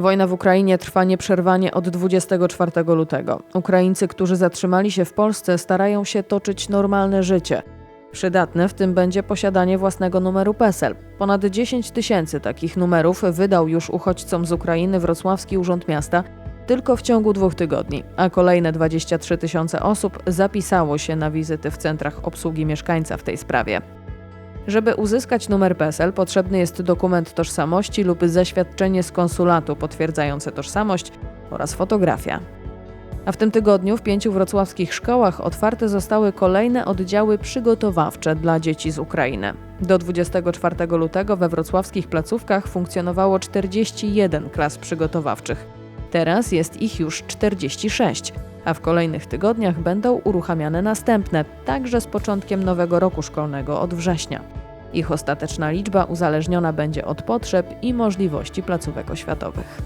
Wojna w Ukrainie trwa nieprzerwanie od 24 lutego. Ukraińcy, którzy zatrzymali się w Polsce, starają się toczyć normalne życie. Przydatne w tym będzie posiadanie własnego numeru PESEL. Ponad 10 tysięcy takich numerów wydał już uchodźcom z Ukrainy Wrocławski Urząd Miasta tylko w ciągu dwóch tygodni, a kolejne 23 tysiące osób zapisało się na wizyty w centrach obsługi mieszkańca w tej sprawie. Żeby uzyskać numer PESEL, potrzebny jest dokument tożsamości lub zaświadczenie z konsulatu potwierdzające tożsamość oraz fotografia. A w tym tygodniu w pięciu wrocławskich szkołach otwarte zostały kolejne oddziały przygotowawcze dla dzieci z Ukrainy. Do 24 lutego we wrocławskich placówkach funkcjonowało 41 klas przygotowawczych. Teraz jest ich już 46, a w kolejnych tygodniach będą uruchamiane następne, także z początkiem nowego roku szkolnego od września. Ich ostateczna liczba uzależniona będzie od potrzeb i możliwości placówek oświatowych.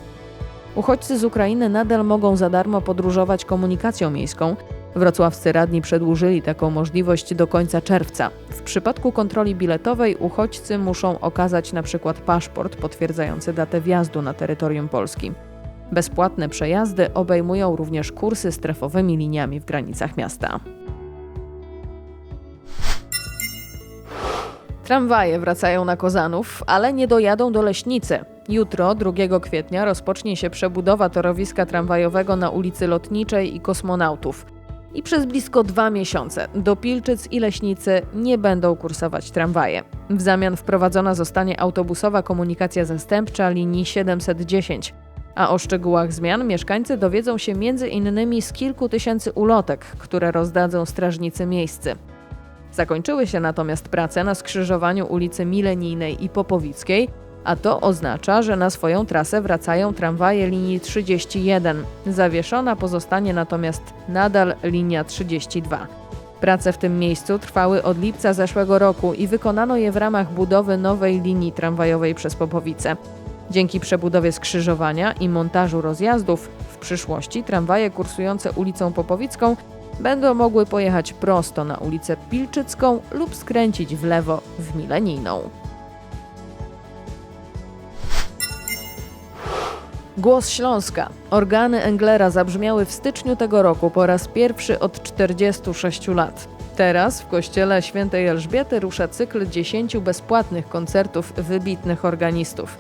Uchodźcy z Ukrainy nadal mogą za darmo podróżować komunikacją miejską. Wrocławscy radni przedłużyli taką możliwość do końca czerwca. W przypadku kontroli biletowej uchodźcy muszą okazać przykład paszport potwierdzający datę wjazdu na terytorium Polski. Bezpłatne przejazdy obejmują również kursy strefowymi liniami w granicach miasta. Tramwaje wracają na Kozanów, ale nie dojadą do Leśnicy. Jutro, 2 kwietnia, rozpocznie się przebudowa torowiska tramwajowego na ulicy Lotniczej i Kosmonautów. I przez blisko dwa miesiące do Pilczyc i Leśnicy nie będą kursować tramwaje. W zamian wprowadzona zostanie autobusowa komunikacja zastępcza linii 710. A o szczegółach zmian mieszkańcy dowiedzą się innymi z kilku tysięcy ulotek, które rozdadzą strażnicy miejscy. Zakończyły się natomiast prace na skrzyżowaniu ulicy Milenijnej i Popowickiej, a to oznacza, że na swoją trasę wracają tramwaje linii 31. Zawieszona pozostanie natomiast nadal linia 32. Prace w tym miejscu trwały od lipca zeszłego roku i wykonano je w ramach budowy nowej linii tramwajowej przez Popowice. Dzięki przebudowie skrzyżowania i montażu rozjazdów w przyszłości tramwaje kursujące ulicą Popowicką będą mogły pojechać prosto na ulicę Pilczycką lub skręcić w lewo w Milenijną. Głos Śląska. Organy Englera zabrzmiały w styczniu tego roku po raz pierwszy od 46 lat. Teraz w kościele świętej Elżbiety rusza cykl 10 bezpłatnych koncertów wybitnych organistów.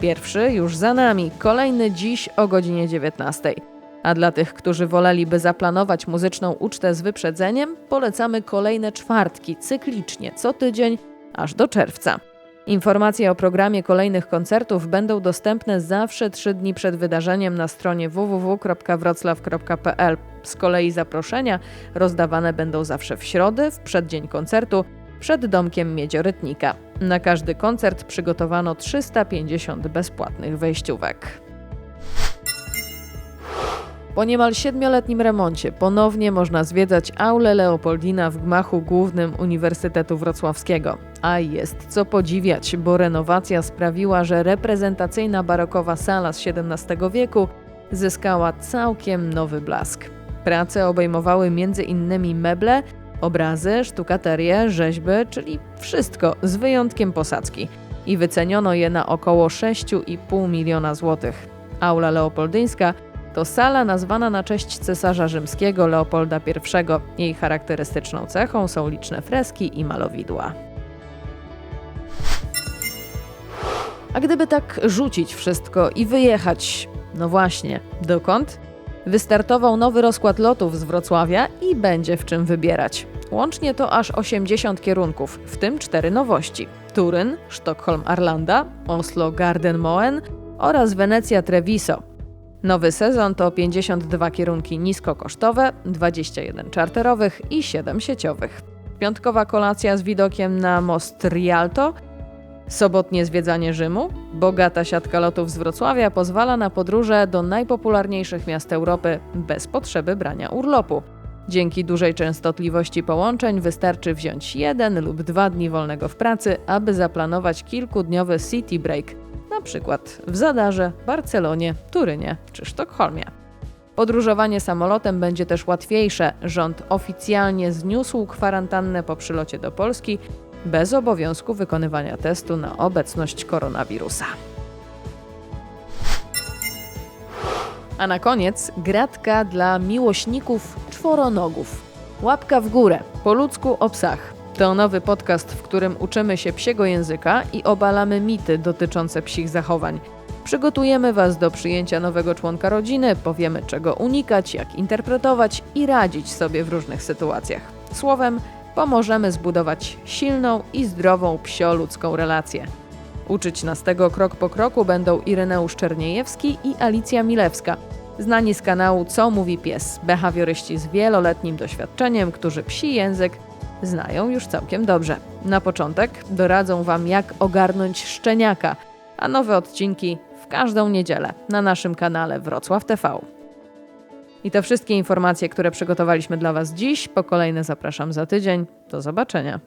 Pierwszy już za nami, kolejny dziś o godzinie 19. A dla tych, którzy woleliby zaplanować muzyczną ucztę z wyprzedzeniem, polecamy kolejne czwartki, cyklicznie, co tydzień, aż do czerwca. Informacje o programie kolejnych koncertów będą dostępne zawsze trzy dni przed wydarzeniem na stronie www.wroclaw.pl. Z kolei zaproszenia rozdawane będą zawsze w środę, w przeddzień koncertu, przed domkiem Miedziorytnika. Na każdy koncert przygotowano 350 bezpłatnych wejściówek. Po niemal siedmioletnim remoncie ponownie można zwiedzać aulę Leopoldina w gmachu głównym Uniwersytetu Wrocławskiego. A jest co podziwiać, bo renowacja sprawiła, że reprezentacyjna barokowa sala z XVII wieku zyskała całkiem nowy blask. Prace obejmowały m.in. meble, obrazy, sztukaterię, rzeźby, czyli wszystko z wyjątkiem posadzki. I wyceniono je na około 6,5 miliona złotych. Aula Leopoldyńska – to sala nazwana na cześć cesarza rzymskiego Leopolda I. Jej charakterystyczną cechą są liczne freski i malowidła. A gdyby tak rzucić wszystko i wyjechać, no właśnie, dokąd? Wystartował nowy rozkład lotów z Wrocławia i będzie w czym wybierać. Łącznie to aż 80 kierunków, w tym cztery nowości: Turyn, Sztokholm Arlanda, Oslo Garden Moen oraz Wenecja Treviso. Nowy sezon to 52 kierunki niskokosztowe, 21 czarterowych i 7 sieciowych. Piątkowa kolacja z widokiem na most Rialto, sobotnie zwiedzanie Rzymu, bogata siatka lotów z Wrocławia pozwala na podróże do najpopularniejszych miast Europy bez potrzeby brania urlopu. Dzięki dużej częstotliwości połączeń wystarczy wziąć jeden lub dwa dni wolnego w pracy, aby zaplanować kilkudniowy city break – na przykład w Zadarze, Barcelonie, Turynie czy Sztokholmie. Podróżowanie samolotem będzie też łatwiejsze. Rząd oficjalnie zniósł kwarantannę po przylocie do Polski bez obowiązku wykonywania testu na obecność koronawirusa. A na koniec gratka dla miłośników czworonogów. Łapka w górę, po ludzku o psach. To nowy podcast, w którym uczymy się psiego języka i obalamy mity dotyczące psich zachowań. Przygotujemy Was do przyjęcia nowego członka rodziny, powiemy czego unikać, jak interpretować i radzić sobie w różnych sytuacjach. Słowem, pomożemy zbudować silną i zdrową psio-ludzką relację. Uczyć nas tego krok po kroku będą Ireneusz Czerniejewski i Alicja Milewska, znani z kanału Co mówi pies, behawioryści z wieloletnim doświadczeniem, którzy psi język znają już całkiem dobrze. Na początek doradzą Wam, jak ogarnąć szczeniaka, a nowe odcinki w każdą niedzielę na naszym kanale Wrocław TV. I to wszystkie informacje, które przygotowaliśmy dla Was dziś. Po kolejne zapraszam za tydzień. Do zobaczenia.